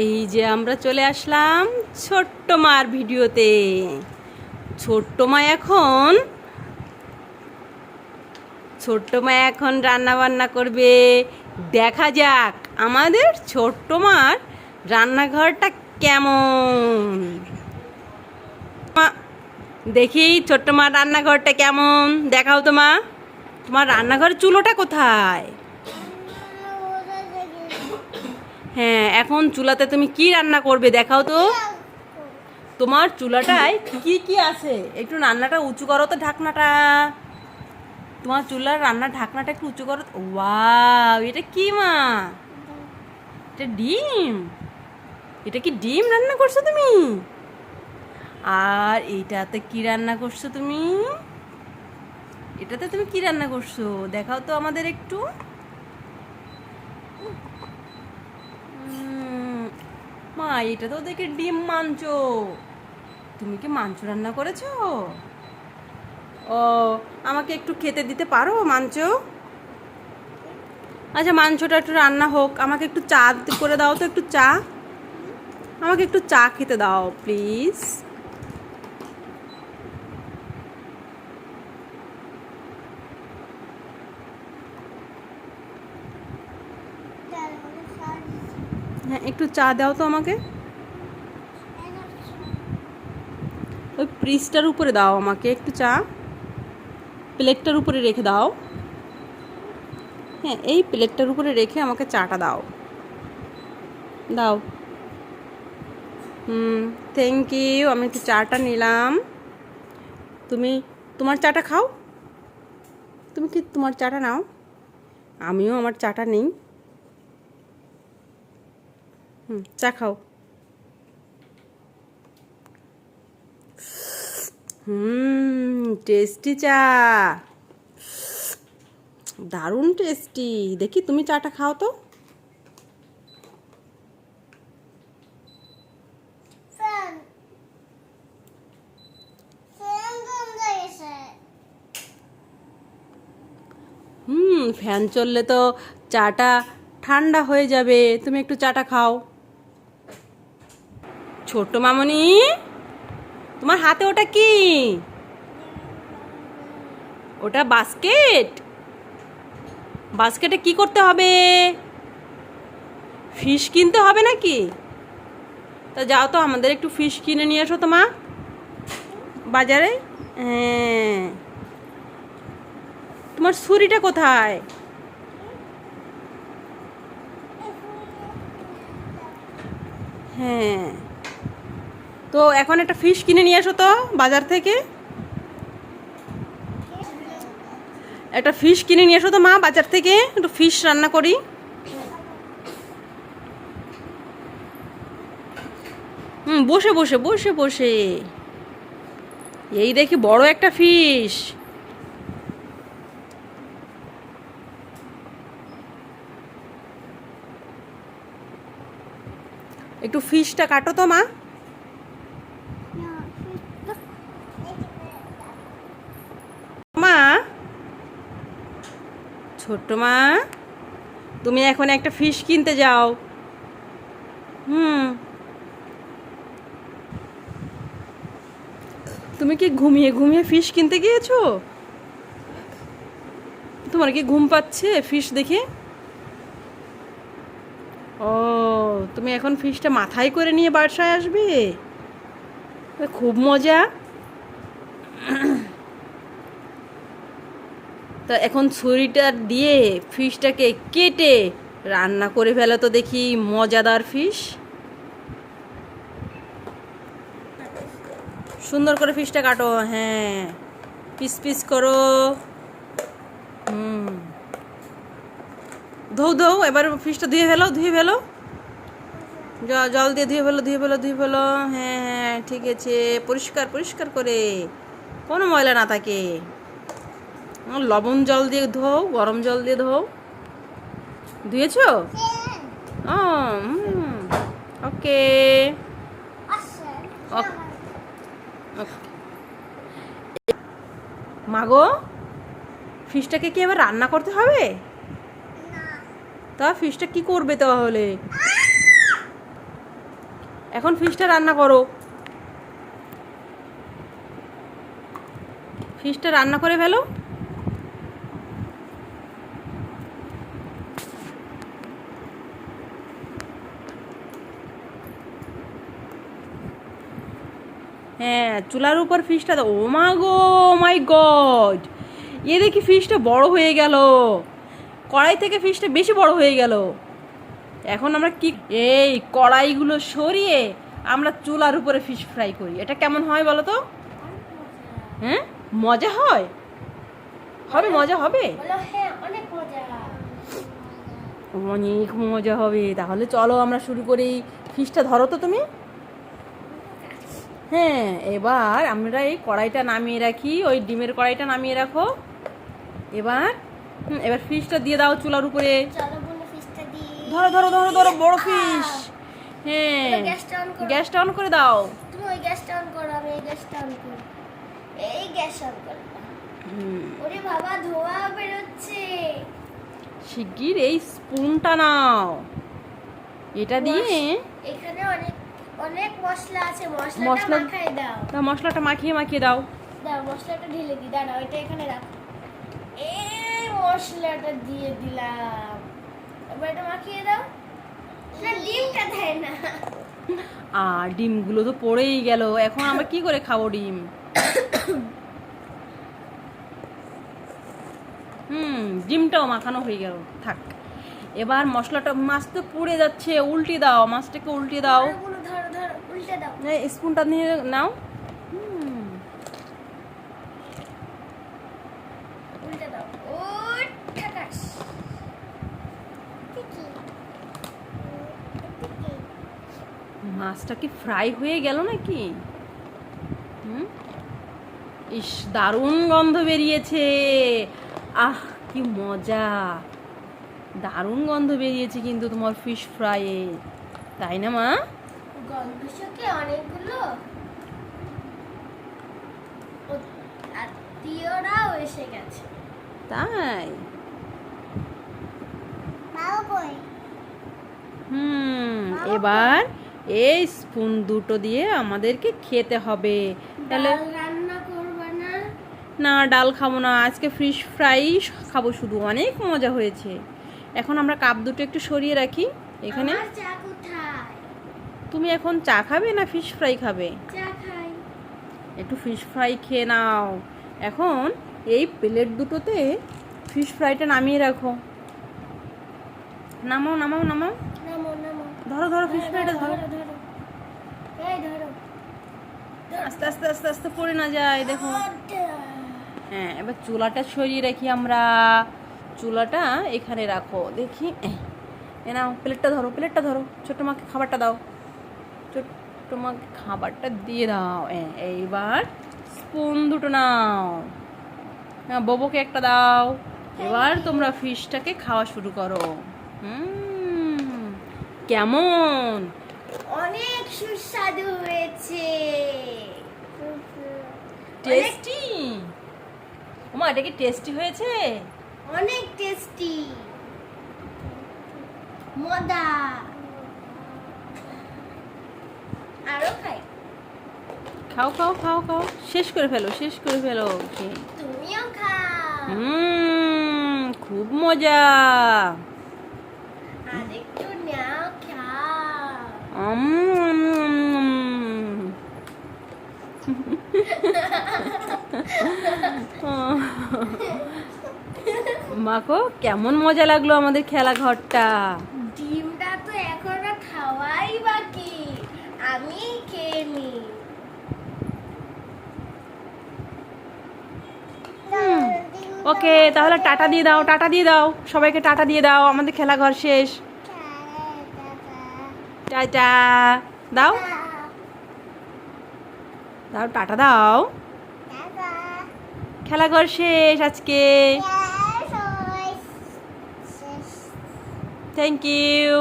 এই যে আমরা চলে আসলাম ছোট্ট মার ভিডিওতে। ছোট্ট মা এখন ছোট্ট মা এখন রান্না বান্না করবে। দেখা যাক আমাদের ছোট্ট মার রান্নাঘরটা কেমন। দেখি ছোট্ট মার রান্নাঘরটা কেমন? দেখাও তো মা। তোমার রান্নাঘরের চুলোটা কোথায়? হ্যাঁ এখন চুলাতে তুমি কি রান্না করবে দেখাও তো। তোমার চুলাটায় কি কি আছে? একটু রান্নাটা উঁচু করো তো ঢাকনাটা। তোমার চুলার রান্নার ঢাকনাটা একটু উঁচু করো ওয়াও, এটা কি মা? এটা ডিম? এটা কি ডিম রান্না করছ তুমি? আর এইটাতে কি রান্না করছ তুমি? এটাতে তুমি কি রান্না করছ? দেখাও তো আমাদের একটু। মা, এটা তো দেখে ডিম মাঞ্চ তুমি কি মাংস রান্না করেছ? ও, আমাকে একটু খেতে দিতে পারো মাংস? আচ্ছা মাংসটা একটু রান্না হোক। আমাকে একটু চা করে দাও তো একটু চা। আমাকে একটু চা খেতে দাও, প্লিজ। হ্যাঁ একটু চা দাও তো আমাকে। ওই ফ্রিজটার উপরে দাও আমাকে একটু চা। প্লেটটার উপরে রেখে দাও। হ্যাঁ এই প্লেটটার উপরে রেখে আমাকে চাটা দাও। দাও। হুম থ্যাংক ইউ আমি একটু চাটা নিলাম। তুমি তোমার চাটা খাও। তুমি কি তোমার চাটা নাও? আমিও আমার চাটা নিই। হুম চা খাও। হুম টেস্টি চা। দারুণ টেস্টি দেখি তুমি চাটা খাও তো। হুম ফ্যান চললে তো চাটা ঠান্ডা হয়ে যাবে। তুমি একটু চাটা খাও। ছোট্ট মামনি, তোমার হাতে ওটা কি? ওটা বাস্কেট? বাস্কেটে কি করতে হবে? ফিশ কিনতে হবে নাকি? তা যাও তো, আমাদের একটু ফিশ কিনে নিয়ে এসো তো মা। বাজারে? হ্যাঁ। তোমার ছুরিটা কোথায়? হ্যাঁ। তো এখন একটা ফিশ কিনে নিয়ে এসো তো বাজার থেকে। একটা ফিশ কিনে নিয়ে এসো তো মা বাজার থেকে, একটু ফিশ রান্না করি। হুম, বসে বসে বসে বসে। এই দেখি বড় একটা ফিশ একটু ফিশটা কাটো তো মা। ছোট্ট মা, তুমি এখন একটা ফিশ কিনতে যাও। হুম। তুমি কি ঘুমিয়ে ঘুমিয়ে ফিশ কিনতে গিয়েছো? তোমার কি ঘুম পাচ্ছে ফিশ দেখে? ও, তুমি এখন ফিশটা মাথায় করে নিয়ে বাসায় আসবে? খুব মজা। তা এখন ছুরিটা দিয়ে ফিশটাকে কেটে রান্না করে ফেলো তো দেখি, মজাদার ফিশ। সুন্দর করে ফিশটা কাটো হ্যাঁ পিস পিস করো। ধৌ ধৌ, এবার ফিশটা ধুয়ে ফেলো ধুয়ে ফেলো। জল দিয়ে ধুয়ে ফেলো ধুয়ে ফেলো ধুয়ে ফেলো। হ্যাঁ হ্যাঁ ঠিক আছে, পরিষ্কার পরিষ্কার করে, কোনো ময়লা না থাকে। লবণ জল দিয়ে ধোও গরম জল দিয়ে ধোও। ধুয়েছো? ও ওকে। আসছে। মাগো ফিশটাকে কি এবার রান্না করতে হবে? তা ফিশটা কি করবে তাহলে? এখন ফিশটা রান্না করো। ফিশটা রান্না করে ফেলো। হ্যাঁ চুলার উপর ফিশটা ও মা গো মাই গড। এ দেখি ফিশটা বড় হয়ে গেল। কড়াই থেকে ফিশটা বেশি বড় হয়ে গেল। এখন আমরা কি এই কড়াইগুলো সরিয়ে আমরা চুলার উপরে ফিশ ফ্রাই করি। এটা কেমন হয় বলো তো? হ্যাঁ? মজা হয়? হবে মজা হবে? হ্যাঁ অনেক মজা। অনেক মজা হবে। তাহলে চলো আমরা শুরু করি। ফিশটা ধরো তো তুমি। হ্যাঁ এবার আমরা এই কড়াইটা নামিয়ে রাখি। ওই ডিমের কড়াইটা নামিয়ে রাখো। এবার এবার ফিশটা দিয়ে দাও চুলার উপরে। ধরো ধরো ধরো ধরো বড় ফিশ হ্যাঁ গ্যাসটা অন করো। গ্যাসটা অন করে দাও। তুমি ওই গ্যাসটা অন করো আমি এই গ্যাসটা অন করি। এই গ্যাস অন করো। ওরে বাবা ধোয়া বেরোচ্ছে। শিগগির এই স্পুনটা নাও। এটা দিয়ে এখানে অনেক অনেক মশলা আছে মশলাটা মশলা- মাখাই দাও। তা মশলাটা মাখিয়ে মাখিয়ে দাও। দাও মশলাটা ঢেলে দি দাঁড়াও এটা এখানে রাখো। এই মশলাটা দিয়ে দিলাম। এবার এটা মাখিয়ে দাও। না ডিমটা দেয় না। আর ডিমগুলো তো পড়েই গেল। এখন আমরা কি করে খাব ডিম? হুম ডিমটাও মাখানো হয়ে গেল। থাক। এবার মশলাটা মাছ তো পুড়ে যাচ্ছে উল্টে দাও মাছটাকে উল্টে দাও। উল্টে দাও। স্পুনটা নিয়ে নাও। উল্টে দাও। ও ঠাকাস। মাছটা কি ফ্রাই হয়ে গেল নাকি? হুম? ইস দারুণ গন্ধ বেরিয়েছে। আহ কি মজা। দারুণ গন্ধ বেরিয়েছে কিন্তু তোমার ফিশ ফ্রাইয়ে তাই না মা? অনেকগুলো আত্মীয়রাও এসে গেছে। তাই? হুম এবার এই স্পুন দুটো দিয়ে আমাদেরকে খেতে হবে। তাহলে না? ডাল খাব না আজকে ফিশ ফ্রাই খাব শুধু অনেক মজা হয়েছে। এখন আমরা কাপ দুটো একটু সরিয়ে রাখি এখানে। তুমি এখন চা খাবে না ফিশ ফ্রাই খাবে? একটু ফিশ ফ্রাই খেয়ে নাও। এখন এই প্লেট দুটোতে ফিশ ফ্রাইটা নামিয়ে রাখো। নামাও নামাও নামাও। নামো নামো। ধরো ধরো ফিশ ফ্রাইটা ধরো আস্তে আস্তে আস্তে আস্তে পড়ে না যায় দেখো। হ্যাঁ এবার চুলাটা সরিয়ে রাখি আমরা। চুলাটা এখানে রাখো। দেখি এ নাও প্লেটটা ধরো প্লেটটা ধরো। ছোট্ট মাকে খাবারটা দাও। ছোট্ট মাকে খাবারটা দিয়ে দাও। এইবার স্পুন দুটো নাও। হ্যাঁ ববুকে একটা দাও। এবার তোমরা ফিশটাকে খাওয়া শুরু করো। হুম কেমন? অনেক সুস্বাদু হয়েছে। টেস্টি ওমা এটা কি টেস্টি হয়েছে? অনেক টেস্টি মজা আরও খাই খাও খাও খাও খাও। শেষ করে ফেলো শেষ করে ফেলো। খেয়ে। তুমিও খাও হুম খুব মজা। আর নাও খাও। মাকো কেমন মজা লাগল আমাদের খেলা ঘরটা ডিমটা তো এখনও খাওয়াই বাকি আমি খেয়ে নি ওকে তাহলে টাটা দিয়ে দাও টাটা দিয়ে দাও। সবাইকে টাটা দিয়ে দাও আমাদের খেলা ঘর শেষ। টাটা দাও। দাও টাটা দাও। খেলা ঘর শেষ আজকে। Thank you